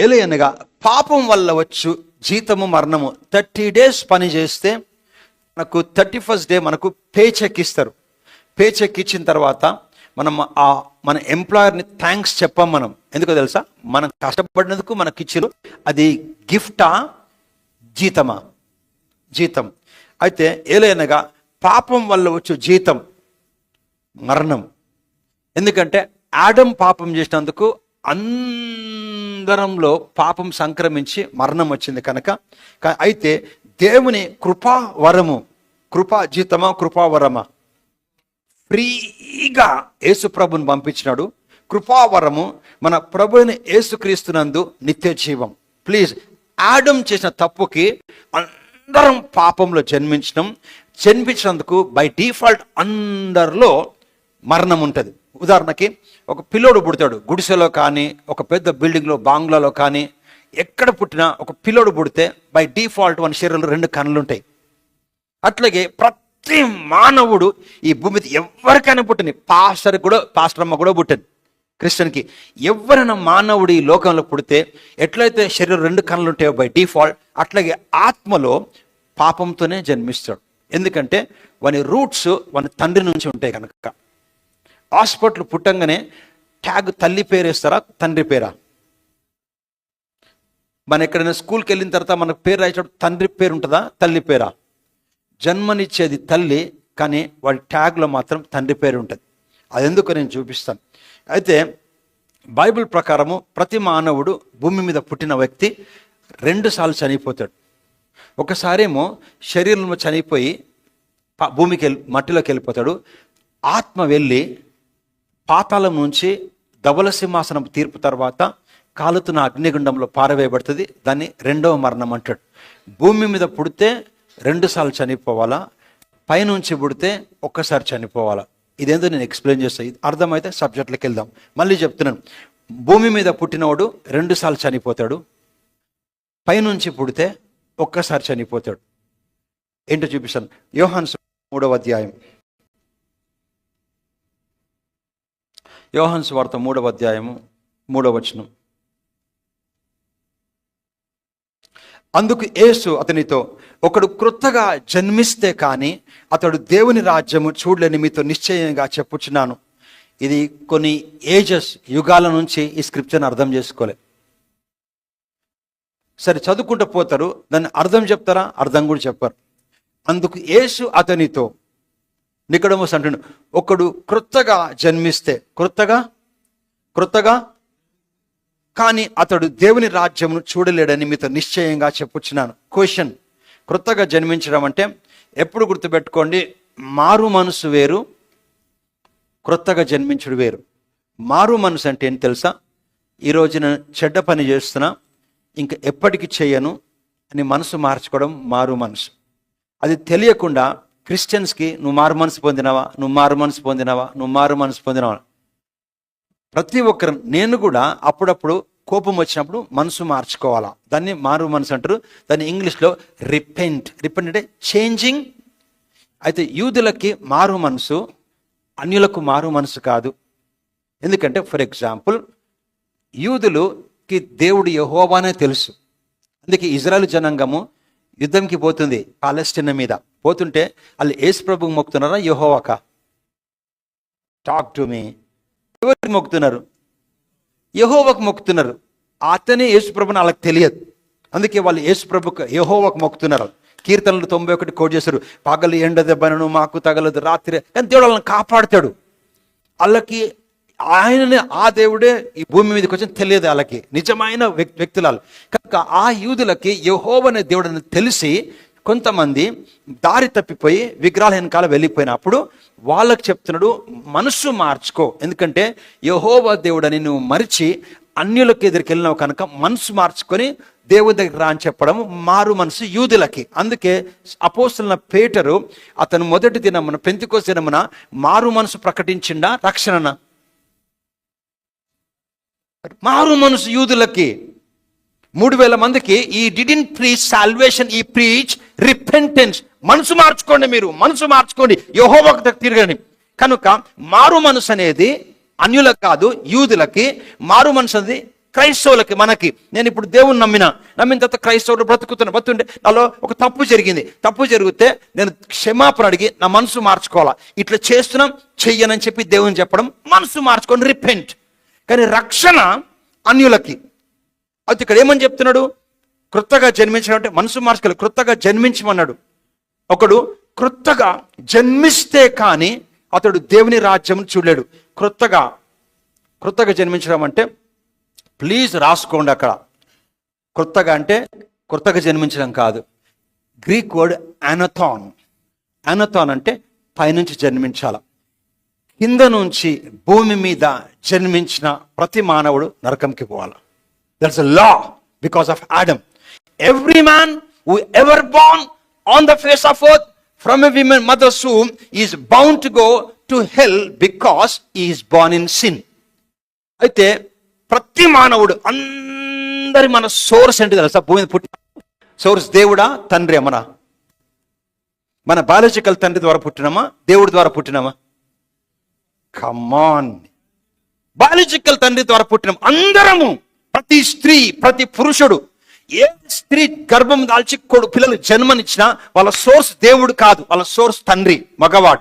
ఏలయనగా పాపం వల్ల వచ్చు జీతము మరణము. థర్టీ డేస్ పని చేస్తే మనకు థర్టీ ఫస్ట్ డే మనకు పే చెక్ ఇస్తారు. పే చెక్ ఇచ్చిన తర్వాత మనం ఆ మన ఎంప్లాయర్ని థ్యాంక్స్ చెప్పాం మనం. ఎందుకో తెలుసా? మనం కష్టపడినందుకు మనకి ఇచ్చారు. అది గిఫ్టా? జీతమా? జీతం. అయితే ఏలైనగా పాపం వల్ల వచ్చు జీతం మరణం. ఎందుకంటే ఆడం పాపం చేసినందుకు అందరంలో పాపం సంక్రమించి మరణం వచ్చింది కనుక. అయితే దేవుని కృపా వరము కృపా జీతమా కృపా ఫ్రీగా యేసు ప్రభుని పంపించినాడు. కృపావరము మన ప్రభుని యేసుక్రీస్తునందు నిత్య జీవం. ప్లీజ్ ఆడం చేసిన తప్పుకి అందరం పాపంలో జన్మించడం జన్మించినందుకు బై డిఫాల్ట్ అందరిలో మరణం ఉంటుంది. ఉదాహరణకి ఒక పిల్లోడు పుడతాడు గుడిసెలో కానీ ఒక పెద్ద బిల్డింగ్లో బాంగ్లాలో కానీ ఎక్కడ పుట్టినా ఒక పిల్లోడు పుడితే బై డిఫాల్ట్ మన శరీరంలో రెండు కన్నులు ఉంటాయి అట్లాగే ప్రతి మానవుడు ఈ భూమి ఎవరికైనా పుట్టింది పాస్టర్ కూడా పాస్టర్ అమ్మ కూడా పుట్టింది. క్రిస్టియన్కి ఎవరైనా మానవుడు ఈ లోకంలో పుడితే ఎట్లయితే శరీరం రెండు కన్నులు ఉంటాయో బై డిఫాల్ట్ అట్లాగే ఆత్మలో పాపంతోనే జన్మిస్తాడు. ఎందుకంటే వాని రూట్స్ వాని తండ్రి నుంచి ఉంటాయి కనుక. హాస్పిటల్ పుట్టంగానే ట్యాగ్ తల్లి పేరు వేస్తారా తండ్రి పేరా? మన ఎక్కడైనా స్కూల్కి వెళ్ళిన తర్వాత మనకు పేరు రాసేటప్పుడు తండ్రి పేరు ఉంటుందా తల్లి పేరా? జన్మనిచ్చేది తల్లి కానీ వాడి ట్యాగ్లో మాత్రం తండ్రి పేరు ఉంటుంది. అది ఎందుకు నేను చూపిస్తాను. అయితే బైబిల్ ప్రకారము ప్రతి మానవుడు భూమి మీద పుట్టిన వ్యక్తి రెండుసార్లు చనిపోతాడు. ఒకసారేమో శరీరంలో చనిపోయి భూమికి వెళ్ళి మట్టిలోకి వెళ్ళిపోతాడు. ఆత్మ వెళ్ళి పాతాళం నుంచి ధవల సింహాసనం తీర్పు తర్వాత కాలుతున్న అగ్నిగుండంలో పారవేయబడుతుంది. దాన్ని రెండవ మరణం అంటాడు. భూమి మీద పుడితే రెండుసార్లు చనిపోవాలా? పైనుంచి పుడితే ఒక్కసారి చనిపోవాలా? ఇదేందో నేను ఎక్స్ప్లెయిన్ చేస్తాను ఇది అర్థమైతే సబ్జెక్ట్లోకి వెళ్దాం. మళ్ళీ చెప్తున్నాను. భూమి మీద పుట్టినవాడు రెండుసార్లు చనిపోతాడు. పైనుంచి పుడితే ఒక్కసారి చనిపోతాడు. ఏంటో చూపిస్తాను. యోహాన్ మూడవ అధ్యాయం. యోహన్ వార్త మూడవ అధ్యాయము మూడవ వచనం. అందుకు యేసు అతనితో ఒకడు క్రొత్తగా జన్మిస్తే కానీ అతడు దేవుని రాజ్యము చూడలేని మీతో నిశ్చయంగా చెప్పుచున్నాను. ఇది కొన్ని ఏజెస్ యుగాల నుంచి ఈ స్క్రిప్చర్ని అర్థం చేసుకోలే. సరే చదువుకుంటూ పోతారు దాన్ని అర్థం చెప్తారా? అర్థం కూడా చెప్పారు. అందుకు యేసు అతనితో నికడమోస్ అంటుండు. ఒకడు క్రొత్తగా జన్మిస్తే క్రొత్తగా? క్రొత్తగా? కానీ అతడు దేవుని రాజ్యమును చూడలేడని మీతో నిశ్చయంగా చెప్పుచున్నాను. క్వశ్చన్ క్రొత్తగా జన్మించడం అంటే ఎప్పుడు గుర్తుపెట్టుకోండి మారు మనసు వేరు క్రొత్తగా జన్మించుడు వేరు. మారు మనసు అంటే ఏంటి తెలుసా? ఈ రోజున చెడ్డ పని చేస్తున్నా ఇంకా ఎప్పటికీ చేయను అని మనసు మార్చుకోవడం మారు మనసు. అది తెలియకుండా క్రిస్టియన్స్కి నువ్వు మారు మనసు పొందినవా? నువ్వు మారు మనసు పొందినవా? నువ్వు మారు మనసు పొందినవా? ప్రతి ఒక్కరు నేను కూడా అప్పుడప్పుడు కోపం వచ్చినప్పుడు మనసు మార్చుకోవాలా. దాన్ని మారు మనసు అంటారు. దాన్ని ఇంగ్లీష్లో రిపెంట్. రిపెంట్ అంటే చేంజింగ్. అయితే యూదులకి మారు మనసు అన్యులకు మారు మనసు కాదు. ఎందుకంటే ఫర్ ఎగ్జాంపుల్ యూదులుకి దేవుడు యహోవానే తెలుసు. అందుకే ఇజ్రాయల్ జనాంగము యుద్ధంకి పోతుంది పాలెస్టిన్ మీద. పోతుంటే వాళ్ళు ఏసు ప్రభుకి మొక్కుతున్నారా? యహోవాక? టాక్ టు మీ ఎవరికి మొక్కుతున్నారు? యహోవకు మొక్కుతున్నారు. అతనే యేసుప్రభుని వాళ్ళకి తెలియదు. అందుకే వాళ్ళు యేసుప్రభుకు యహోవకు మొక్కుతున్నారు. కీర్తనలు తొంభై ఒకటి కోట్ చేశారు. పగలు ఎండ దెబ్బనను మాకు తగలదు. రాత్రి కానీ దేవుడు వాళ్ళని కాపాడుతాడు. వాళ్ళకి ఆయననే ఆ దేవుడే ఈ భూమి మీదకి వచ్చి తెలియదు వాళ్ళకి. నిజమైన వ్యక్తి వ్యక్తులు కనుక ఆ యూదులకి యహోవనే దేవుడని తెలిసి కొంతమంది దారి తప్పిపోయి విగ్రహాల వెనకాల వెళ్ళిపోయినప్పుడు వాళ్ళకు చెప్తున్నాడు మనస్సు మార్చుకో. ఎందుకంటే యహోవా దేవుడని నువ్వు మరిచి అన్యులకు ఎదురికి వెళ్ళినావు కనుక మనసు మార్చుకొని దేవుని దగ్గర రా అని చెప్పడం మారు మనసు యూదులకి. అందుకే అపోస్తున్న పేటరు అతను మొదటి దినమున పెంతికోస దినమున మారు మనసు ప్రకటించిండా రక్షణన? మారు మనసు యూదులకి. మూడు వేల మందికి he didn't preach salvation he preach repentance మనసు మార్చుకోండి మీరు మనసు మార్చుకోండి. యహోవకు తిరగండి. కనుక మారు మనసు అనేది అన్యులకు కాదు యూదులకి. మారు మనసు అనేది క్రైస్తవులకి మనకి. నేను ఇప్పుడు దేవుని నమ్మిన నమ్మిన తర్వాత క్రైస్తవుడు బ్రతుకుతున్నా బ్రతుంటే నాలో ఒక తప్పు జరిగింది. తప్పు జరిగితే నేను క్షమాపణ అడిగి నా మనసు మార్చుకోవాలా? ఇట్లా చేస్తున్నాం చెయ్యనని చెప్పి దేవుని చెప్పడం మనసు మార్చుకొని రిపెంట్ కానీ రక్షణ అన్యులకి. అది ఇక్కడ ఏమని చెప్తున్నాడు? క్రొత్తగా జన్మించడం అంటే మనసు మార్చుకోలేదు క్రొత్తగా జన్మించమన్నాడు. ఒకడు క్రొత్తగా జన్మిస్తే కానీ అతడు దేవుని రాజ్యం చూడలేడు. క్రొత్తగా క్రొత్తగా జన్మించడం అంటే ప్లీజ్ రాసుకోండి అక్కడ. క్రొత్తగా అంటే క్రొత్తగా జన్మించడం కాదు. గ్రీక్ వర్డ్ అనథాన్ అనథాన్ అంటే పైనుంచి జన్మించాల. కింద నుంచి భూమి మీద జన్మించిన ప్రతి మానవుడు నరకంకి పోవాలి. That's a law because of Adam every man who ever born on the face of earth from a women mother's womb is bound to go to hell because is born in sin అయితే ప్రతి మానవుడు అందరి మన source ఏంటి తెలుసా? భూమి పుట్టిన పుట్టి సోర్స్ దేవుడా తండ్రి మన మన బయాలజికల్ తండ్రి ద్వారా పుట్టినామా? దేవుడి ద్వారా పుట్టినామా? కమాన్ బయాలజికల్ తండ్రి ద్వారా పుట్టినాం అందరము ప్రతి స్త్రీ ప్రతి పురుషుడు ఏ స్త్రీ గర్భం దాల్చి కొడు పిల్లలు జన్మనిచ్చినా వాళ్ళ సోర్స్ దేవుడు కాదు వాళ్ళ సోర్స్ తండ్రి మగవాడు.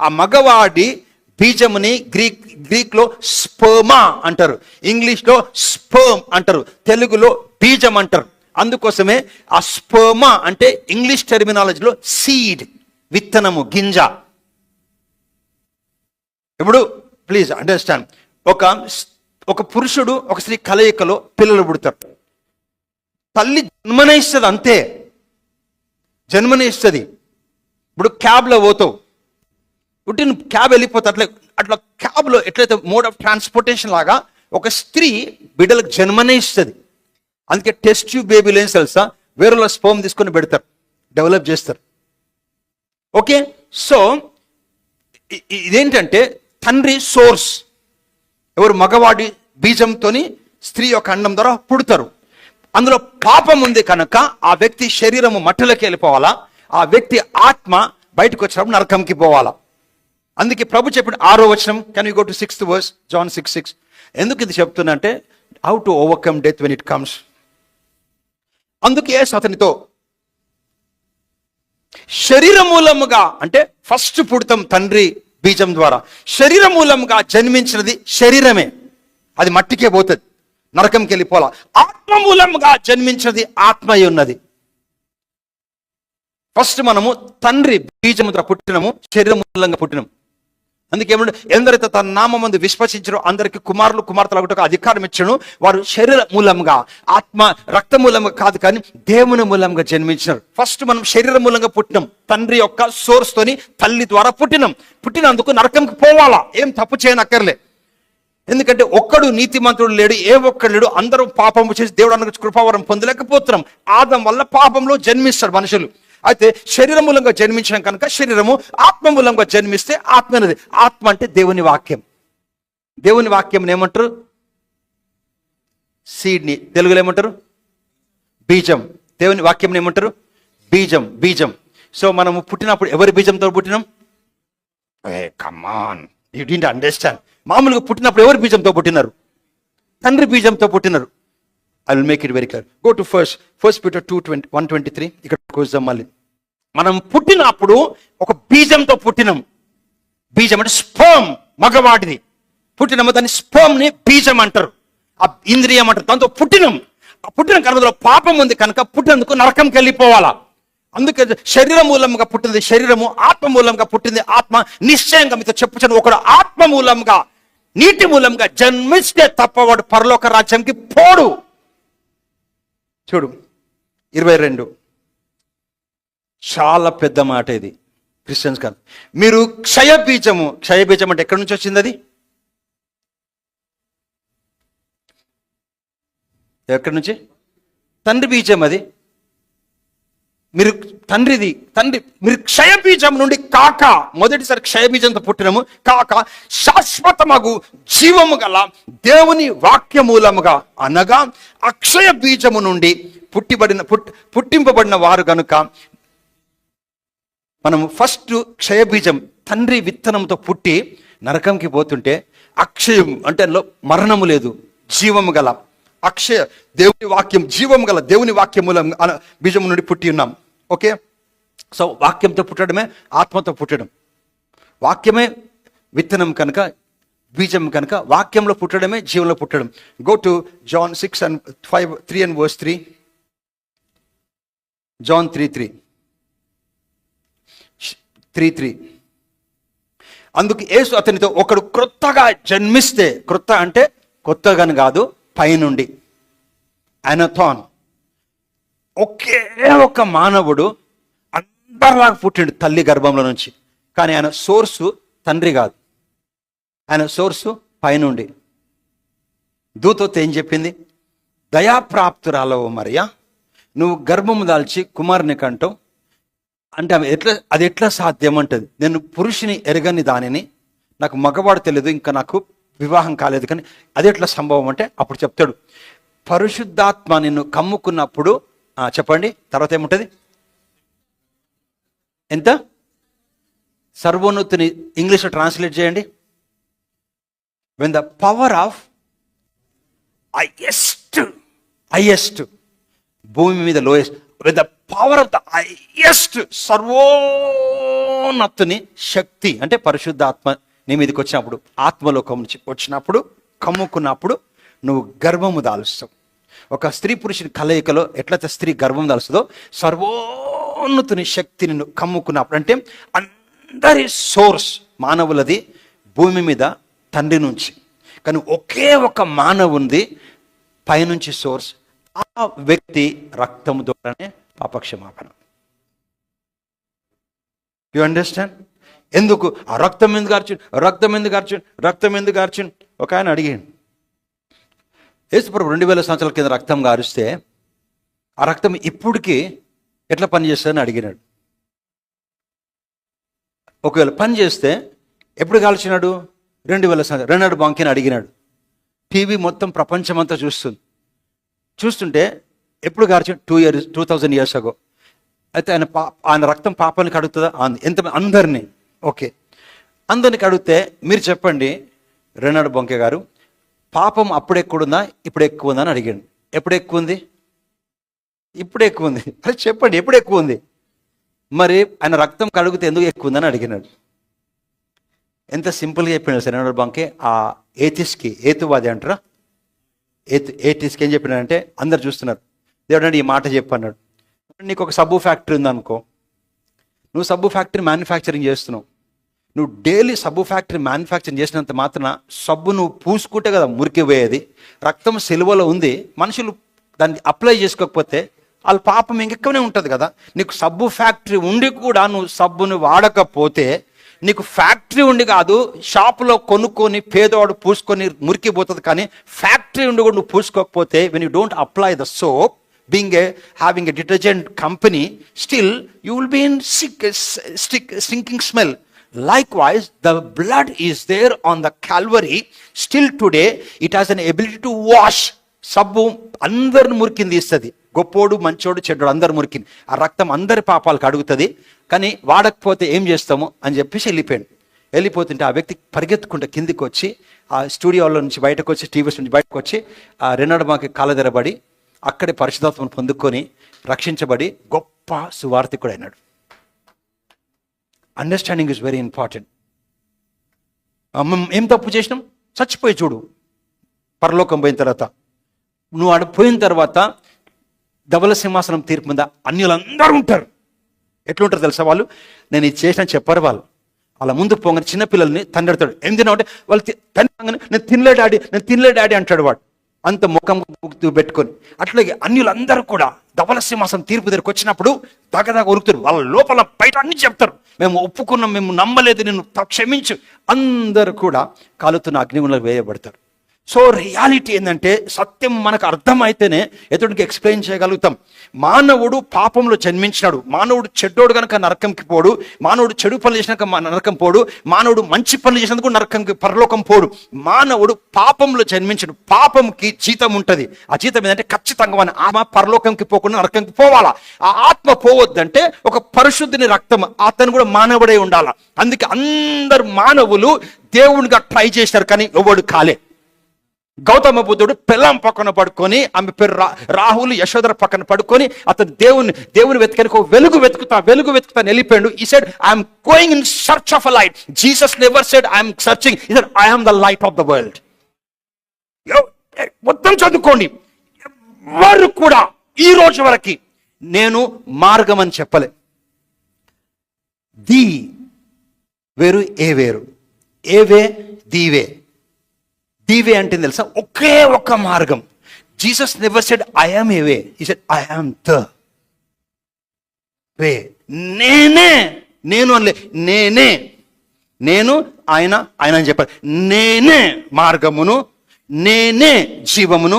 ఆ మగవాడి బీజముని గ్రీక్ గ్రీక్లో స్పోమా స్పర్మా అంటారు ఇంగ్లీష్లో స్పర్మ్ అంటారు తెలుగులో బీజం అంటారు. అందుకోసమే ఆ స్పర్మా అంటే ఇంగ్లీష్ టెర్మినాలజీలో సీడ్ విత్తనము గింజ. ఇప్పుడు ప్లీజ్ అండర్స్టాండ్. ఒక ఒక పురుషుడు ఒక స్త్రీ కలయికలో పిల్లలు పుడతారు. తల్లి జన్మనే ఇస్తుంది అంతే. జన్మనేస్తుంది ఇప్పుడు క్యాబ్లో పోతావు. పుట్టిన క్యాబ్ వెళ్ళిపోతే అట్లా అట్లా క్యాబ్లో ఎట్లయితే మోడ్ ఆఫ్ ట్రాన్స్పోర్టేషన్ లాగా ఒక స్త్రీ బిడ్డలకు జన్మనే ఇస్తుంది అందుకే టెస్ట్ ట్యూబ్ బేబీలు ఏం తెలుసా? వేరే స్పోమ్ తీసుకొని పెడతారు. డెవలప్ చేస్తారు. ఓకే? సో ఇదేంటంటే తండ్రి సోర్స్. ఎవరు మగవాడి బీజంతోని స్త్రీ యొక్క అండం ద్వారా పుడతారు. అందులో పాపం ఉంది కనుక ఆ వ్యక్తి శరీరము మట్టిలోకి వెళ్ళిపోవాలా? ఆ వ్యక్తి ఆత్మ బయటకు వచ్చినప్పుడు నరకంకి పోవాలా? అందుకే ప్రభు చెప్పిన ఆరో వచనం can you go to sixth verse John six six ఎందుకు ఇది చెప్తున్నంటే how to overcome death when it comes అందుకే అతనితో శరీర మూలముగా అంటే ఫస్ట్ పుడతాం తండ్రి బీజం ద్వారా శరీర మూలముగా జన్మించినది శరీరమే. అది మట్టికే పోతుంది. నరకంకి వెళ్ళిపోలా ఆత్మ మూలంగా జన్మించినది ఆత్మయ్య ఉన్నది. ఫస్ట్ మనము తండ్రి బీజము పుట్టినము శరీర మూలంగా పుట్టినము. అందుకే ఎందరైతే తన నామం మందు విశ్వసించరో అందరికి కుమారులు కుమార్తెలు ఒకటి అధికారం ఇచ్చను వారు శరీర మూలంగా ఆత్మ రక్త మూలంగా కాదు కానీ దేవుని మూలంగా జన్మించినారు. ఫస్ట్ మనం శరీర మూలంగా పుట్టినాం. తండ్రి యొక్క సోర్స్ తోని తల్లి ద్వారా పుట్టినాం. పుట్టినందుకు నరకంకి పోవాలా? ఏం తప్పు చేయనక్కర్లే. ఎందుకంటే ఒక్కడు నీతిమంతుడు లేడు ఏ ఒక్కడు లేడు అందరూ పాపం చేసి దేవుడు అన్న కృపావరం పొందలేకపోతున్నాం. ఆదం వల్ల పాపంలో జన్మిస్తారు మనుషులు. అయితే శరీర మూలంగా జన్మించడం కనుక శరీరము ఆత్మ మూలంగా జన్మిస్తే ఆత్మ అనేది ఆత్మ అంటే దేవుని వాక్యం. దేవుని వాక్యం ఏమంటారు? సీడ్ని తెలుగులో ఏమంటారు? బీజం. దేవుని వాక్యం ఏమంటారు? బీజం బీజం. సో మనము పుట్టినప్పుడు ఎవరి బీజంతో పుట్టినాం? ఏ come on you didn't understand మామూలుగా పుట్టినప్పుడు ఎవరు బీజంతో పుట్టినారు? తండ్రి బీజంతో పుట్టినారు. I will make it very clear go to first first Peter two twenty one twenty three ఇక్కడ చూద్దాం మళ్ళీ. మనం పుట్టినప్పుడు ఒక బీజంతో పుట్టినాం. బీజం అంటే స్పోమ్ మగవాడిది. పుట్టినము దాన్ని స్పోమ్ని బీజం అంటారు. ఆ ఇంద్రియం అంటారు. దాంతో పుట్టినం. ఆ పుట్టిన కనుమలో పాపం ఉంది కనుక పుట్టినందుకు నరకంకి వెళ్ళిపోవాలా? అందుకే శరీర మూలంగా పుట్టింది శరీరము ఆత్మ మూలంగా పుట్టింది ఆత్మ. నిశ్చయంగా మీతో చెప్పుచాను ఒకడు ఆత్మ మూలంగా నీటి మూలంగా జన్మిస్తే తప్ప వాడు పరలోక రాజ్యానికి పోడు. చూడు ఇరవై రెండు. చాలా పెద్ద మాట ఇది క్రిస్టియన్స్ కాదు. మీరు క్షయ క్షయబీజం అంటే ఎక్కడి నుంచి వచ్చింది అది? ఎక్కడి నుంచి? తండ్రి బీజం అది. మీరు తండ్రిది తండ్రి మీరు క్షయబీజం నుండి కాక మొదటిసారి క్షయబీజంతో పుట్టినము కాక శాశ్వతమగు జీవము గల దేవుని వాక్యమూలముగా అనగా అక్షయ బీజము నుండి పుట్టిబడిన పుట్ పుట్టింపబడిన వారు గనుక మనం ఫస్ట్ క్షయబీజం తండ్రి విత్తనంతో పుట్టి నరకంకి పోతుంటే అక్షయం అంటే మరణము లేదు జీవము గల అక్షయ దేవుని వాక్యం జీవం గల దేవుని వాక్యం మూలం బీజం నుండి పుట్టి ఉన్నాం. ఓకే? సో వాక్యంతో పుట్టడమే ఆత్మతో పుట్టడం. వాక్యమే విత్తనం కనుక బీజం కనుక వాక్యంలో పుట్టడమే జీవంలో పుట్టడం. Go to John six and five three and verse three John three three three three అందుకు యేసు అతనితో ఒకడు క్రొత్తగా జన్మిస్తే క్రొత్త అంటే కొత్తగాని కాదు పైనుండి. అనథాన్ ఒకే ఒక మానవుడు అందరిలాగా పుట్టిండు తల్లి గర్భంలో నుంచి. కానీ ఆయన సోర్సు తండ్రి కాదు. ఆయన సోర్సు పైనుండి. దూతతో ఏం చెప్పింది? దయాప్రాప్తురాలవు మరియా నువ్వు గర్భము దాల్చి కుమారుని కంటావు. అంటే ఆమె ఎట్లా అది ఎట్లా సాధ్యం? అంటది. నేను పురుషుని ఎరగని దానిని నాకు మగవాడు తెలియదు ఇంకా నాకు వివాహం కాలేదు కానీ అది ఎట్లా సంభవం అంటే అప్పుడు చెప్తాడు పరిశుద్ధాత్మ నిన్ను కమ్ముకున్నప్పుడు చెప్పండి తర్వాత ఏముంటుంది? ఎంత? సర్వోన్నతిని ఇంగ్లీష్లో ట్రాన్స్లేట్ చేయండి. When the power of highest highest భూమి మీద lowest with the power of the highest సర్వోన్నతుని శక్తి అంటే పరిశుద్ధాత్మ నీ మీదకి వచ్చినప్పుడు ఆత్మలోకం నుంచి వచ్చినప్పుడు కమ్ముకున్నప్పుడు నువ్వు గర్వము దాలుస్తావు. ఒక స్త్రీ పురుషుని కలయికలో ఎట్లయితే స్త్రీ గర్వం దాలుస్తుందో సర్వోన్నతుని శక్తిని నువ్వు కమ్ముకున్నప్పుడు అంటే అందరి సోర్స్ మానవులది భూమి మీద తండ్రి నుంచి. కానీ ఒకే ఒక మానవుంది పైనుంచి సోర్స్ ఆ వ్యక్తి రక్తము ద్వారానే పాపక్షమాపణ. యు అండర్స్టాండ్ ఎందుకు? ఆ రక్తం ఎందుకు కార్చుండు రక్తం ఎందుకు కార్చుండు రక్తం ఎందుకు కార్చుండు ఒక ఆయన అడిగాడు. యేసుప్రభు రెండు వేల సంవత్సరాల కింద రక్తం గారిస్తే ఆ రక్తం ఇప్పటికీ ఎట్లా పనిచేస్తుందని అడిగినాడు. ఒకవేళ పని చేస్తే ఎప్పుడు కాల్చినాడు? రెండు వేల సంవత్సరం రెండాడు బాంకిని అడిగినాడు. టీవీ మొత్తం ప్రపంచమంతా చూస్తుంది. చూస్తుంటే ఎప్పుడు గార్చి two years two thousand years ago అయితే ఆయన పా ఆయన రక్తం పాపాన్ని కడుగుతుందా ఎంత అందరినీ. ఓకే. అందరికి అడిగితే మీరు చెప్పండి రెనాడు బొంకే గారు పాపం అప్పుడు ఎక్కువ ఉందా ఇప్పుడు ఎక్కువ ఉందా అని అడిగాడు. ఎప్పుడు ఎక్కువ ఉంది? ఇప్పుడు ఎక్కువ ఉంది. అరే చెప్పండి ఎప్పుడు ఎక్కువ ఉంది? మరి ఆయన రక్తం కడుగుతే ఎందుకు ఎక్కువ ఉందని అడిగినాడు. ఎంత సింపుల్గా చెప్పినాడు రెనాడు బొంకే ఆ ఏతిస్కి ఏతువాది అంటారా? ఏత్ ఏతిస్కి ఏం చెప్పినాడంటే అందరు చూస్తున్నారు. దేవుడు ఈ మాట చెప్పన్నాడు. నీకు ఒక సబ్బు ఫ్యాక్టరీ ఉందనుకో నువ్వు సబ్బు ఫ్యాక్టరీ మ్యానుఫ్యాక్చరింగ్ చేస్తున్నావు. నువ్వు డైలీ సబ్బు ఫ్యాక్టరీ మ్యానుఫ్యాక్చరింగ్ చేసినంత మాత్రాన సబ్బు నువ్వు పూసుకుంటే కదా మురికి పోయేది రక్తం సెలవులో ఉంది మనుషులు దాన్ని అప్లై చేసుకోకపోతే వాళ్ళ పాపం ఇంకెక్కనే ఉంటుంది కదా. నీకు సబ్బు ఫ్యాక్టరీ ఉండి కూడా నువ్వు సబ్బును వాడకపోతే నీకు ఫ్యాక్టరీ ఉండి కాదు షాపులో కొనుక్కొని పేదవాడు పూసుకొని మురికిపోతుంది కానీ ఫ్యాక్టరీ ఉండి కూడా నువ్వు పూసుకోకపోతే when you don't apply the soap being a having a detergent company still you will be in sick, stick, stinking smell. Likewise the blood is there on the calvary. Still today it has an ability to wash. సబ్బు అందరిని మురికింది ఇస్తుంది. గొప్పోడు మంచోడు చెడ్డోడు అందరు మురికింది. ఆ రక్తం అందరి పాపాలకు అడుగుతుంది. కానీ వాడకపోతే ఏం చేస్తాము? అని చెప్పేసి వెళ్ళిపోయాడు. వెళ్ళిపోతుంటే ఆ వ్యక్తి పరిగెత్తుకుంటే కిందికి వచ్చి ఆ స్టూడియోలో నుంచి బయటకు వచ్చి టీవీస్ నుంచి బయటకు వచ్చి ఆ రెన్నడమాకి కాలదెరబడి అక్కడే పరిశుధాత్మను పొందుకొని రక్షించబడి గొప్ప సువార్థికుడు అయినాడు అండర్స్టాండింగ్ ఇస్ వెరీ ఇంపార్టెంట్ ఏం తప్పు చేసినాం? చచ్చిపోయి చూడు. పరలోకం పోయిన తర్వాత. నువ్వు ఆడ పోయిన తర్వాత ధవల సింహాసనం తీర్పు మీద అన్యులందరూ ఉంటారు. ఎట్లుంటారు తెలుసా వాళ్ళు? నేను ఇది చేసిన చెప్పరు వాళ్ళు. అలా ముందు పోగానే చిన్నపిల్లల్ని తండ్రి అడతాడు ఏం తిన్నావు అంటే వాళ్ళు తండ్రి నేను తినలే డాడీ నేను తినలే డాడీ అంటాడు వాడు. అంత ముఖం గుర్తు పెట్టుకొని అట్లాగే అన్యులందరూ కూడా ధవల సింహాసనం తీర్పు దగ్గరకు వచ్చినప్పుడు దగ్గర ఉరుకుతారు వాళ్ళ లోపల బయట అన్ని చెప్తారు. మేము ఒప్పుకున్నాం మేము నమ్మలేదు నేను క్షమించు. అందరూ కూడా కాలుతున్న అగ్నిగుణాలు వేయబడతారు. సో రియాలిటీ ఏంటంటే సత్యం మనకు అర్థమైతేనే ఎదుటికి ఎక్స్ప్లెయిన్ చేయగలుగుతాం. మానవుడు పాపంలో జన్మించినాడు. మానవుడు చెడ్డోడు కనుక నరకంకి పోడు. మానవుడు చెడు పనులు చేసినాక నరకం పోడు. మానవుడు మంచి పనులు చేసినందుకు నరకంకి పరలోకం పోడు. మానవుడు పాపంలో జన్మించడు. పాపంకి జీతం ఉంటుంది. ఆ జీతం ఏంటంటే ఖచ్చితంగా మన ఆమె పరలోకంకి పోకుండా నరకంకి పోవాలా. ఆ ఆత్మ పోవద్దంటే ఒక పరిశుద్ధిని రక్తం అతను కూడా మానవుడే ఉండాలా. అందుకే అందరు మానవులు దేవునిగా ట్రై చేశారు కానీ ఎవడు కాలే. గౌతమ బుద్ధుడు పిల్లం పక్కన పడుకొని ఆమె పేరు రా రాహుల్ యశోధర పక్కన పడుకొని అతను దేవుని దేవుని వెతకనికి ఒక వెలుగు వెతుకుతా వెలుగు వెతుకుతా వెళ్ళిపోయాడు. He said I'm going in search of a light Jesus never said I'm searching he I'm the light of the world మొత్తం చదువుకోండి. ఎవరు కూడా ఈ రోజు వరకు నేను మార్గం అని చెప్పలే. ది వేరు ఏ వేరు? ఏవే దీవే దీవే అంటే తెలుసా? ఒకే ఒక్క మార్గం. Jesus never said I'm a way he said I'm the way నేనే నేను అనలే నేనే నేను ఆయన ఆయన అని చెప్పారు. నేనే మార్గమును నేనే జీవమును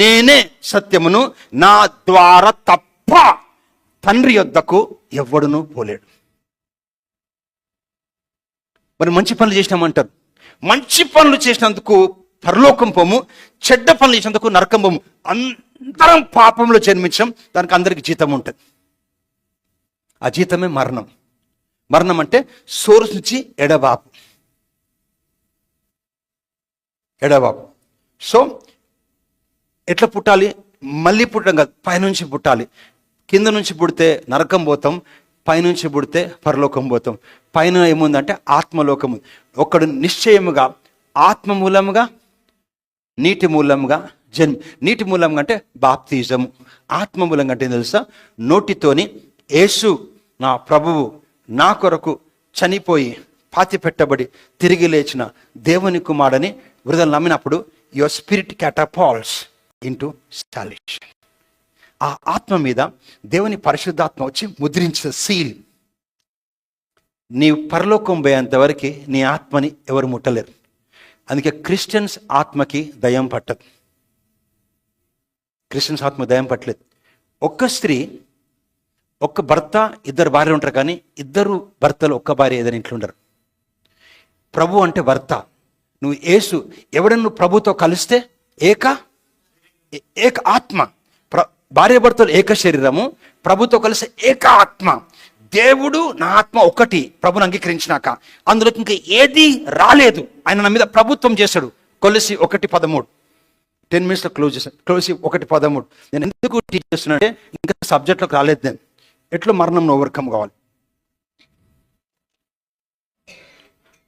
నేనే సత్యమును నా ద్వారా తప్ప తండ్రి యొద్దకు ఎవడునూ పోలేడు. మరి మంచి పనులు చేసినామంటారు. మంచి పనులు చేసినందుకు పరలోకం పోము చెడ్డ పనులు చేసినందుకు నరకం పోము. అందరం పాపంలో జన్మించాం దానికి అందరికి జీతం ఉంటుంది. ఆ జీతమే మరణం. మరణం అంటే సోర్స్ నుంచి ఎడబాపు. ఎడబాపు. సో ఎట్లా పుట్టాలి? మళ్ళీ పుట్టడం కాదు పైనుంచి పుట్టాలి. కింద నుంచి పుడితే నరకం పోతాం పైనుంచి పుడితే పరలోకం పోతాం. పైన ఏముందంటే ఆత్మలోకం ఒక్కడు ఒకడు నిశ్చయముగా ఆత్మ మూలముగా నీటి మూలంగా జన్మ నీటి మూలంగా అంటే బాప్తిజం ఆత్మ మూలంగా అంటే తెలుసా? నోటితోని యేసు నా ప్రభువు నా కొరకు చనిపోయి పాతి పెట్టబడి తిరిగి లేచిన దేవుని కుమారుడని వృధలు నమ్మినప్పుడు your spirit catapults into stylish ఆ ఆత్మ మీద దేవుని పరిశుద్ధాత్మ వచ్చి ముద్రించిన సీల్. నీ పరలోకం పోయేంతవరకు నీ ఆత్మని ఎవరు ముట్టలేరు. అందుకే క్రిస్టియన్స్ ఆత్మకి దయం పట్టదు. క్రిస్టియన్స్ ఆత్మ దయం పట్టలేదు. ఒక్క స్త్రీ ఒక్క భర్త ఇద్దరు భార్య ఉంటారు కానీ ఇద్దరు భర్తలు ఒక్క భార్య ఏదైనా ఇంట్లో ఉండరు. ప్రభు అంటే భర్త. నువ్వు ఏసు ఎవడన్నా నువ్వు ప్రభుతో కలిస్తే ఏక ఏక ఆత్మ. ప్ర భార్య భర్తలు ఏక శరీరము ప్రభుతో కలిసి ఏక ఆత్మ. దేవుడు నా ఆత్మ ఒకటి ప్రభుని అంగీకరించినాక. అందులో ఇంకా ఏది రాలేదు. ఆయన నా మీద ప్రభుత్వం చేశాడు. కొలిసి ఒకటి పదమూడు. టెన్ మినిట్స్లో క్లోజ్ చేశాను క్లోజ్ ఒకటి పదమూడు. నేను ఎందుకు టీచ్ చేస్తున్నానంటే ఇంకా సబ్జెక్ట్లోకి రాలేదు నేను. ఎట్లా మరణం ఓవర్కమ్ కావాలి?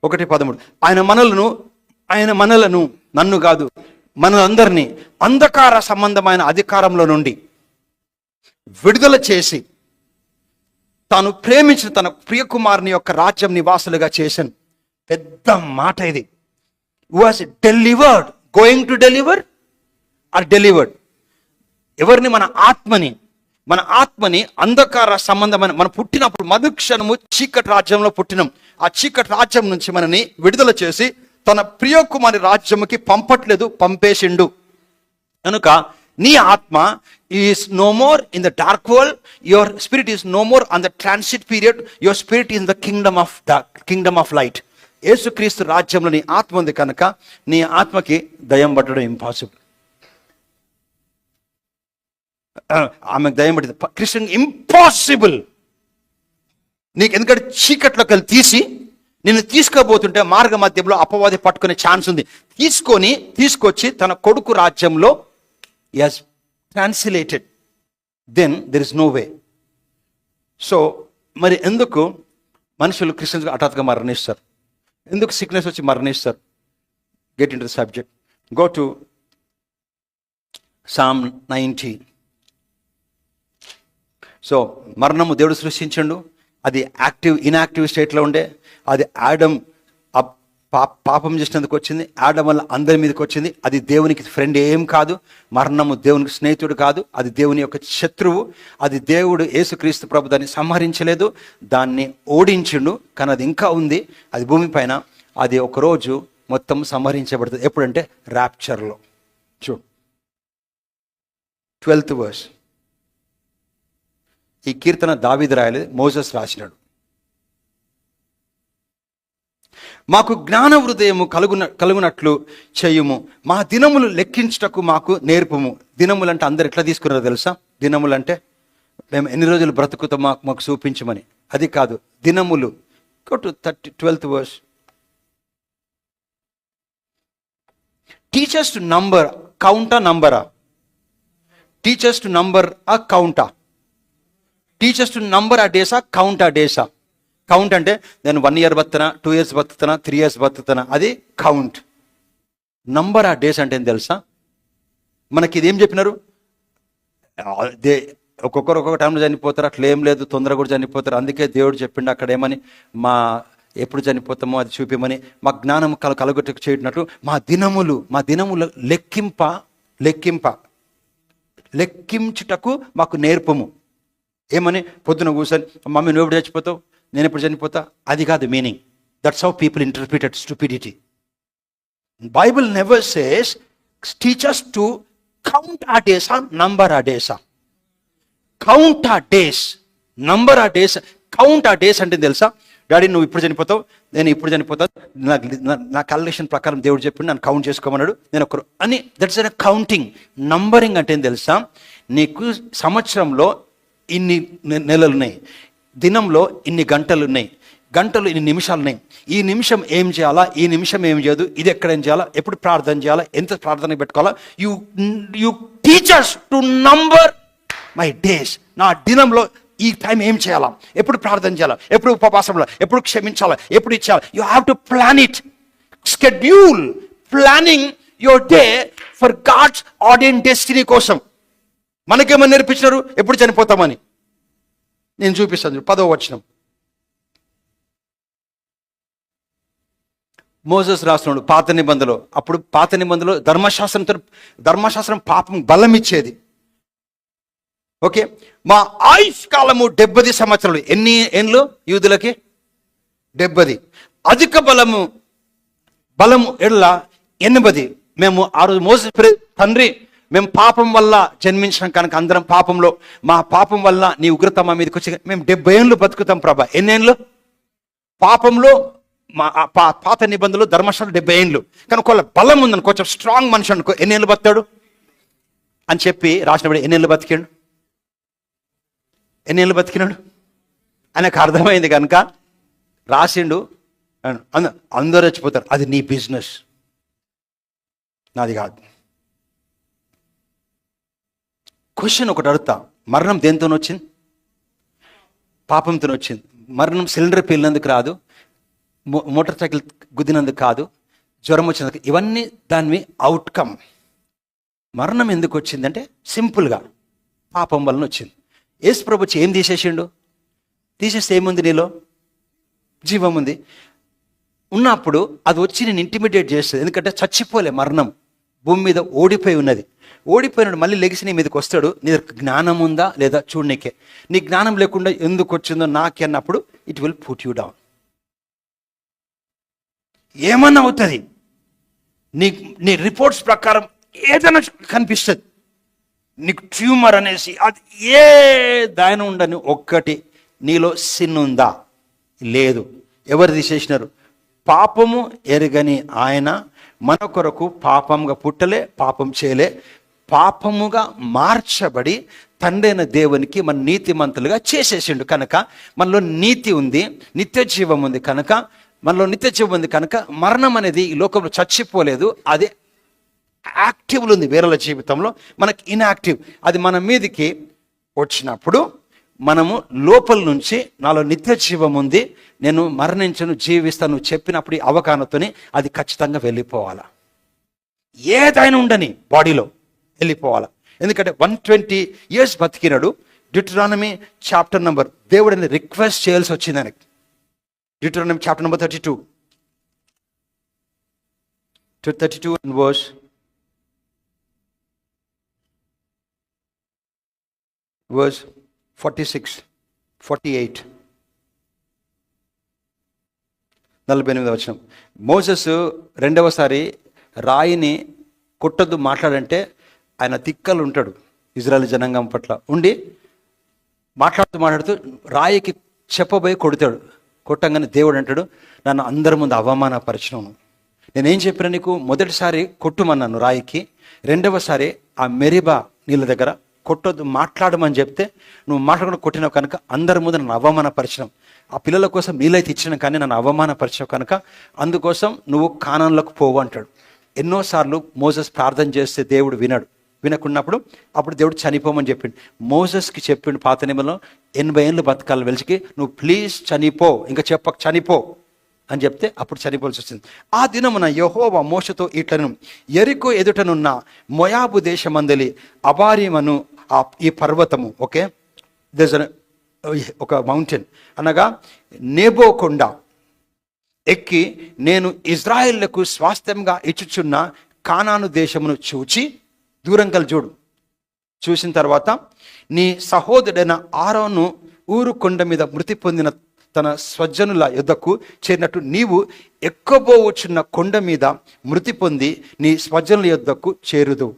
ఒకటి పదమూడు. ఆయన మనలను ఆయన మనలను నన్ను కాదు మనందరినీ అంధకార సంబంధమైన అధికారంలో నుండి విడుదల చేసి తాను ప్రేమించిన తన ప్రియకుమారుని యొక్క రాజ్యం నివాసులుగా చేశాను. పెద్ద మాట ఇది. Was delivered going to deliver or delivered ఎవరిని? మన ఆత్మని. మన ఆత్మని అంధకార సంబంధమైన మనం పుట్టినప్పుడు మధుక్షణము చీకటి రాజ్యంలో పుట్టినాం. ఆ చీకటి రాజ్యం నుంచి మనని విడుదల చేసి తన ప్రియకుమారి రాజ్యముకి పంపట్లేదు పంపేసిండు. కనుక నీ ఆత్మ is no more in the dark world your spirit is no more on the transit period your spirit in the kingdom of the kingdom of light యేసుక్రీస్తు రాజ్యంలో నీ ఆత్మ ఉంది కనుక నీ ఆత్మకి దయం పట్టడం ఇంపాసిబుల్ ఆమెకు దయం పట్టింది. క్రిస్టియన్ ఇంపాసిబుల్ నీకు ఎందుకంటే చీకట్లోకి వెళ్ళి తీసి నిన్ను తీసుకోబోతుంటే మార్గ మధ్యంలో అపవాది పట్టుకునే ఛాన్స్ ఉంది. తీసుకొని తీసుకొచ్చి తన కొడుకు రాజ్యంలో yes translated then there is no way so మరి ఎందుకు మనుషులు క్రిస్టియన్స్ హఠాత్తుగా మరణిస్తారు? ఎందుకు సిక్నెస్ వచ్చి మరణిస్తారు? Get in to subject go to Psalm ninety so మరణము దేవుడు సృష్టించండు. అది యాక్టివ్ ఇన్యాక్టివ్ స్టేట్లో ఉండే. అది యాడమ్ పాప పా- పాపం చేసినందుకు వచ్చింది. ఆడడం వల్ల అందరి మీదకి వచ్చింది. అది దేవునికి ఫ్రెండ్ ఏం కాదు. మరణము దేవునికి స్నేహితుడు కాదు. అది దేవుని యొక్క శత్రువు. అది దేవుడు యేసుక్రీస్తు ప్రభు దాన్ని సంహరించలేదు. దాన్ని ఓడించిండు. కానీ అది ఇంకా ఉంది. అది భూమిపైన అది ఒకరోజు మొత్తం సంహరించబడుతుంది. ఎప్పుడంటే ర్యాప్చర్లో చూ. ట్వెల్త్ వర్స్ ఈ కీర్తన దావిది రాయలేదు. మోజస్ రాసినాడు. మాకు జ్ఞాన హృదయము కలుగున కలుగునట్లు చేయుము. మా దినములు లెక్కించుటకు మాకు నేర్పుము. దినములు అంటే అందరు ఎట్లా తీసుకున్నారో తెలుసా? దినములు అంటే మేము ఎన్ని రోజులు బ్రతుకుతాం మాకు మాకు చూపించమని. అది కాదు. దినములు. Two thirty twelfth verse teachers two number కౌంటా నంబరా టీచర్స్ టు నంబర్ ఆ కౌంటా టీచర్స్ టు నంబర్ ఆ డేసా కౌంట్ ఆ డేసా కౌంట్ అంటే నేను వన్ ఇయర్ బతున్నా టూ ఇయర్స్ బతుకుతున్నా త్రీ ఇయర్స్ బతుకుతున్నా అది కౌంట్ నంబర్ ఆ డేస్ అంటే ఏం తెలుసా? మనకి ఇది ఏం చెప్పినారు? దే ఒక్కొక్కరు ఒక్కొక్క టైంలో చనిపోతారు అట్లా ఏం లేదు తొందరగా కూడా చనిపోతారు. అందుకే దేవుడు చెప్పిండు అక్కడ ఏమని మా ఎప్పుడు చనిపోతామో అది చూపించమని మా జ్ఞానం కల కలగొట్టు చేయనట్లు మా దినములు మా దినములు లెక్కింప లెక్కింప లెక్కించుటకు మాకు నేర్పము. ఏమని? పొద్దున కూర్చొని మమ్మీ నువ్వు ఎప్పుడు చచ్చిపోతావు? నేను ఎప్పుడు చనిపోతా? అది కాదు meaning. That's how people interpreted stupidity Bible never says teach us to count ఆ డేసా నంబర్ ఆ డేసా కౌంట్ ఆ డేస్ నంబర్ ఆ డేస్ కౌంట్ ఆ డేస్ అంటే తెలుసా? డాడీ నువ్వు ఇప్పుడు చనిపోతావు నేను ఇప్పుడు చనిపోతావు నాకు నా- నా కలెక్షన్ ప్రకారం దేవుడు చెప్పి నన్ను కౌంట్ చేసుకోమన్నాడు. నేను ఒకరు అని దట్స్ అన్ కౌంటింగ్ నంబరింగ్ అంటే ఏం తెలుసా? నీకు సంవత్సరంలో ఇన్ని నెలలు ఉన్నాయి. దినంలో ఇన్ని గంటలు ఉన్నాయి గంటలు ఇన్ని నిమిషాలు ఉన్నాయి ఈ నిమిషం ఏం చేయాలా? ఈ నిమిషం ఏం చేయదు? ఇది ఎక్కడ ఏం చేయాలా? ఎప్పుడు ప్రార్థన చేయాలా? ఎంత ప్రార్థన పెట్టుకోవాలా? You you teachers to number my days నా దినంలో ఈ టైం ఏం చేయాలా? ఎప్పుడు ప్రార్థన చేయాలా? ఎప్పుడు ఉపవాసంలో ఎప్పుడు క్షమించాలా? ఎప్పుడు ఇచ్చేయాలా? You have to plan it schedule planning your day for God's ordain destiny కోసం. మనకేమని నేర్పించినారు? ఎప్పుడు చనిపోతామని. నేను చూపిస్తాను పదవ పదో వచనం. మోసస్ రాస్తున్నాడు పాత నిబంధనలో. అప్పుడు పాత నిబంధనలో ధర్మశాస్త్రంతో ధర్మశాస్త్రం పాపం బలం ఇచ్చేది ఓకే? మా ఆయుష్ కాలము డెబ్బది సంవత్సరాలు. ఎన్ని ఏండ్లు యూదులకి? డెబ్బది. అధిక బలము బలము ఎడ్ల ఎనిమిది మేము ఆ రోజు మోస తండ్రి మేము పాపం వల్ల జన్మించినాం కనుక అందరం పాపంలో. మా పాపం వల్ల నీ ఉగ్రత మా మీదకి వచ్చి మేము డెబ్బై ఏళ్ళు బతుకుతాం ప్రభా. ఎన్నేళ్ళు పాపంలో మా పా- పాత నిబంధనలు ధర్మశాల డెబ్బై ఏళ్ళు. కానీ ఒకవేళ బలం ఉందని కొంచెం స్ట్రాంగ్ మనిషి అనుకో ఎన్నేళ్ళు బతాడు అని చెప్పి రాసినప్పుడు ఎన్నేళ్ళు బతికాడు? ఎన్నేళ్ళు బతికినాడు? ఆయనకు అర్థమైంది కనుక రాసిండు అందరూ చచ్చిపోతారు అది నీ బిజినెస్ నాది కాదు. క్వశ్చన్ ఒకటి అడుగుతా. మరణం దేంతో వచ్చింది? పాపంతో వచ్చింది. మరణం సిలిండర్ పేలినందుకు రాదు. మో- మోటార్ సైకిల్ గుద్దినందుకు కాదు. జ్వరం వచ్చినందుకు ఇవన్నీ దాని అవుట్కమ్ మరణం ఎందుకు వచ్చిందంటే సింపుల్గా పాపం వలన వచ్చింది. యేసు ప్రభు వచ్చి ఏం తీసేసిండు? తీసేస్తే ఏముంది నీలో? జీవం ఉంది. ఉన్నప్పుడు అది వచ్చి నేను ఇంటిమిడియేట్ చేస్తుంది. ఎందుకంటే చచ్చిపోలే మరణం. భూమి మీద ఓడిపోయి ఉన్నది. ఓడిపోయినాడు మళ్ళీ లెగిసి నీ మీదకి వస్తాడు. నీ దగ్గర జ్ఞానం ఉందా లేదా చూడనీకే నీ జ్ఞానం లేకుండా ఎందుకు వచ్చిందో నాకే అన్నప్పుడు it will put you down ఏమన్నా అవుతుంది? నీ నీ రిపోర్ట్స్ ప్రకారం ఏదైనా కనిపిస్తుంది. నీకు ట్యూమర్ అనేసి అది ఏ దాని ఉండని ఒక్కటి నీలో సిన్ ఉందా? లేదు. ఎవరు తీసేసినారు? పాపము ఎరగని ఆయన మన కొరకు పాపంగా పుట్టలే పాపం చేయలే. పాపముగా మార్చబడి తండ్రైన దేవునికి మన నీతిమంతులుగా చేసేసిండు. కనుక మనలో నీతి ఉంది నిత్య జీవం ఉంది కనుక మనలో నిత్య జీవం ఉంది కనుక మరణం అనేది ఈ లోకంలో చచ్చిపోలేదు. అది యాక్టివ్లు ఉంది వేరేల జీవితంలో. మనకి ఇన్యాక్టివ్. అది మన మీదకి వచ్చినప్పుడు మనము లోపల నుంచి నాలో నిత్య జీవం ఉంది నేను మరణించను జీవిస్తాను చెప్పినప్పుడు అవగాహనతోనే అది ఖచ్చితంగా వెళ్ళిపోవాలా. ఏదైనా ఉండని బాడీలో. వెళ్ళిపోవాలా. ఎందుకంటే వన్ ట్వంటీ ఇయర్స్ బతికినాడు. డిట్రానమీ చాప్టర్ నెంబర్ దేవుడిని రిక్వెస్ట్ చేయాల్సి వచ్చింది ఆయనకి. Deuteronomy chapter number thirty two thirty two verse verse forty six forty eight నలభై ఎనిమిది వచ్చిన మోసెస్ రెండవసారి రాయిని కొట్టద్దు మాట్లాడంటే ఆయన తిక్కలు ఉంటాడు ఇజ్రాయల్ జనాంగం పట్ల. ఉండి మాట్లాడుతూ మాట్లాడుతూ రాయికి చెప్పబోయి కొడతాడు. కొట్టంగానే దేవుడు అంటాడు నన్ను అందరి ముందు అవమానపరిచినాను. నేనేం చెప్పినా నీకు? మొదటిసారి కొట్టుమన్నాను రాయికి. రెండవసారి ఆ మెరిబా నీళ్ళ దగ్గర కొట్టొద్దు మాట్లాడమని చెప్తే నువ్వు మాట్లాడకుండా కొట్టినావు కనుక అందరి ముందు నన్ను అవమానపరిచినావు. ఆ పిల్లల కోసం నీళ్ళైతే ఇచ్చిన కానీ నన్ను అవమానపరిచావు కనుక అందుకోసం నువ్వు కానంలోకి పోవు అంటాడు. ఎన్నోసార్లు మోసస్ ప్రార్థన చేస్తే దేవుడు వినడు. వినకున్నప్పుడు అప్పుడు దేవుడు చనిపోమని చెప్పిండు. మోసస్కి చెప్పిండు పాత నిబంధనలో ఎనభై ఏళ్ళు బతకాలి వెలిసికి నువ్వు ప్లీజ్ చనిపో ఇంకా చెప్పక చనిపో అని చెప్తే అప్పుడు చనిపోవాల్సి వచ్చింది. ఆ దినమున యహోవ మోసతో ఇట్లను ఎరుకు ఎదుటనున్న మొయాబు దేశమందలి అబార్యమను ఆ ఈ పర్వతము ఓకే? దిస్ ఒక మౌంటైన్ అనగా నేబోకొండ ఎక్కి నేను ఇజ్రాయిళ్ళకు స్వాస్థ్యంగా ఇచ్చుచున్న కానాను దేశమును చూచి దూరం కలి చూడు. చూసిన తర్వాత నీ సహోదరుడైన ఆరోను ఊరు కొండ మీద మృతి పొందిన తన స్వజనుల యుద్ధకు చేరినట్టు నీవు ఎక్కబోవచ్చున్న కొండ మీద మృతి పొంది నీ స్వజనుల యుద్ధకు చేరుదు.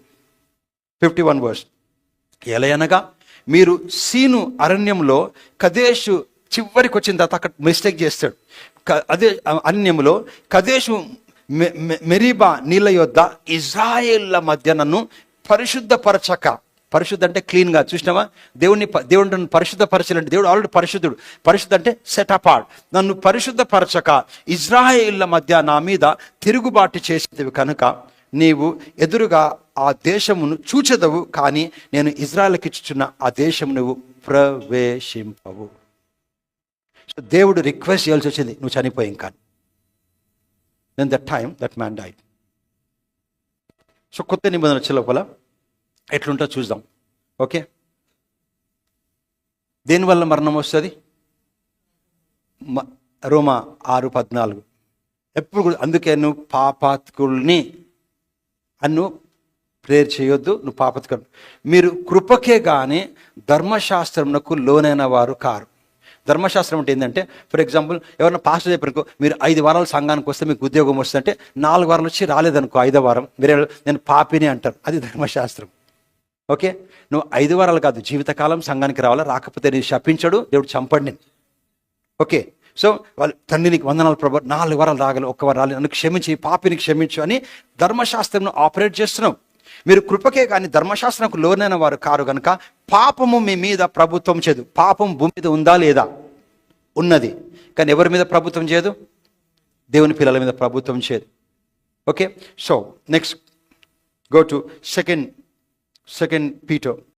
Fifty one verse. ఎలయనగా మీరు సీను అరణ్యంలో కదేశు చివరికి వచ్చిన తర్వాత అక్కడ మిస్టేక్ చేస్తాడు. అదే అరణ్యంలో కదేశు మె- మె- మెరీబా నీళ్ళ యొద్ద ఇజ్రాయేళ్ళ మధ్య నన్ను పరిశుద్ధపరచక. పరిశుద్ధ అంటే క్లీన్గా చూసినావా? దేవుని దేవుడిని దేవుడు నన్ను దేవుడు ఆల్రెడీ పరిశుద్ధుడు. పరిశుద్ధ అంటే సెట్ అపార్ట్ నన్ను పరిశుద్ధపరచక ఇజ్రాయేళ్ళ మధ్య నా మీద తిరుగుబాటు చేసేది కనుక నీవు ఎదురుగా ఆ దేశమును చూచెదవు కానీ నేను ఇజ్రాయల్కి ఇచ్చుచున్న ఆ దేశం నువ్వు ప్రవేశింపవు. సో దేవుడు రిక్వెస్ట్ చేయాల్సి వచ్చింది. నువ్వు చనిపోయి ఇంకా. Then that time that man died so కొత్త నిబంధన వచ్చే లోపల ఎట్లుంటో చూద్దాం. ఓకే? దేనివల్ల మరణం వస్తుంది? మ- రోమా ఆరు పద్నాలుగు. ఎప్పుడు కూడా అందుకే నువ్వు పాపాత్కుల్ని అన్ను ప్రేర్ చేయొద్దు నువ్వు పాపత్కరు మీరు కృపకే కానీ ధర్మశాస్త్రమునకు లోనైన వారు కారు. ధర్మశాస్త్రం అంటే ఏంటంటే ఫర్ ఎగ్జాంపుల్ ఎవరైనా పాస్టర్ చెప్పారనుకో మీరు ఐదు వారాలు సంఘానికి వస్తే మీకు ఉద్యోగం వస్తుందంటే నాలుగు వారాలు వచ్చి రాలేదనుకో ఐదో వారం వేరే నేను పాపిని అంటారు. అది ధర్మశాస్త్రం. ఓకే? నువ్వు ఐదు వారాలు కాదు జీవితకాలం సంఘానికి రావాలా రాకపోతే నేను శపించడు దేవుడు చంపండి నేను ఓకే? సో వాళ్ళు తండ్రి నీకు వందనాలు ప్రభు నాలుగు వారాలు రాగలవు ఒక్క వారం రాలేదు నన్ను క్షమించి పాపిని క్షమించు అని ధర్మశాస్త్రంను ఆపరేట్ చేస్తున్నావు. మీరు కృపకే కానీ ధర్మశాస్త్రంకు లోనైన వారు కారు కనుక పాపము మీ మీద ప్రభుత్వం చేయదు పాపం భూమి మీద ఉందా లేదా? ఉన్నది. కానీ ఎవరి మీద ప్రభుత్వం చేయదు దేవుని పిల్లల మీద ప్రభుత్వం చేయదు okay? So next go to second second PTO